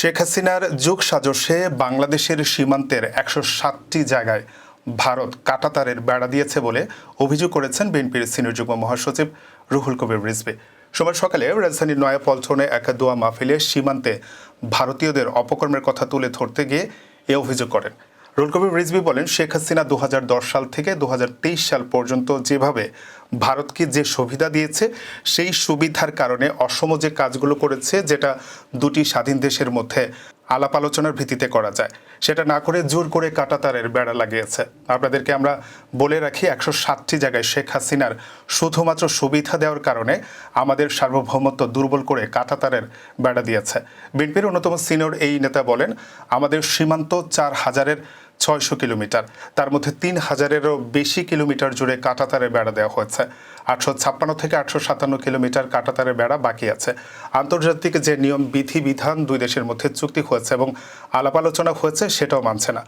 শেখ হাসিনার যুগ সাজসে বাংলাদেশের সীমান্তের একশো সাতটি জায়গায় ভারত কাটাতারের বেড়া দিয়েছে বলে অভিযোগ করেছেন বিএনপির সিনিয়র যুগ্ম মহাসচিব রুহুল কবির রিজবে সোমবার সকালে রাজধানীর নয়াপল্টনে এক দোয়া মাহফিলে সীমান্তে ভারতীয়দের অপকর্মের কথা তুলে ধরতে গিয়ে এ অভিযোগ করেন। রুল কবির বলেন, শেখ হাসিনা দু হাজার দশ সাল থেকে দু হাজার তেইশ সাল পর্যন্ত যেভাবে ভারতকে যে সুবিধা দিয়েছে, সেই সুবিধার কারণে অসম যে কাজগুলো করেছে, যেটা দুটি স্বাধীন দেশের মধ্যে আলাপ আলোচনার ভিত্তিতে করা যায়, সেটা না করে জোর করে কাটাতারের বেড়া লাগিয়েছে। আপনাদেরকে আমরা বলে রাখি, একশো সাতটি জায়গায় শেখ হাসিনার শুধুমাত্র সুবিধা দেওয়ার কারণে আমাদের সার্বভৌমত্ব দুর্বল করে কাটাতারের বেড়া দিয়েছে। বিএনপির অন্যতম সিনিয়র এই নেতা বলেন, আমাদের সীমান্ত চার হাজারের ছয়শো কিলোমিটার। তার মধ্যে তিন হাজারেরও বেশি কিলোমিটার জুড়ে কাটাতারের বেড়া দেওয়া হয়েছে। আটশো ছাপ্পান্ন থেকে আটশো সাতান্ন কিলোমিটার কাটাতারের বেড়া বাকি আছে। আন্তর্জাতিক যে নিয়ম, বিধি, বিধান দুই দেশের মধ্যে চুক্তি হয়েছে এবং আলাপ আলোচনা হয়েছে সেটাও মানছে না।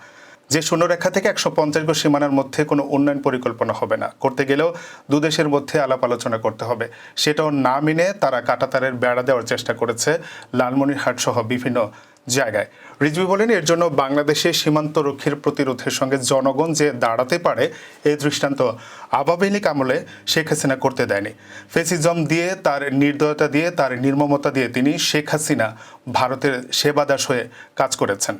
যে শূন্যরেখা থেকে একশো পঞ্চাশ গজ সীমানার মধ্যে কোনো উন্নয়ন পরিকল্পনা হবে না। করতে গেলেও দু দেশের মধ্যে আলাপ আলোচনা করতে হবে। সেটাও না মেনে তারা কাটাতারের বেড়া দেওয়ার চেষ্টা করেছে লালমনিরহাট সহ বিভিন্ন জায়গায়। রিজভি বলেন, এর জন্য বাংলাদেশে সীমান্ত রক্ষীর প্রতিরোধের সঙ্গে জনগণ যে দাঁড়াতে পারে এই দৃষ্টান্ত আওয়ামী লীগ আমলে শেখ হাসিনা করতে দেয়নি। ফেসিজম দিয়ে, তার নির্দয়তা দিয়ে, তার নির্মমতা দিয়ে তিনি শেখ হাসিনা ভারতের সেবাদাস হয়ে কাজ করেছেন।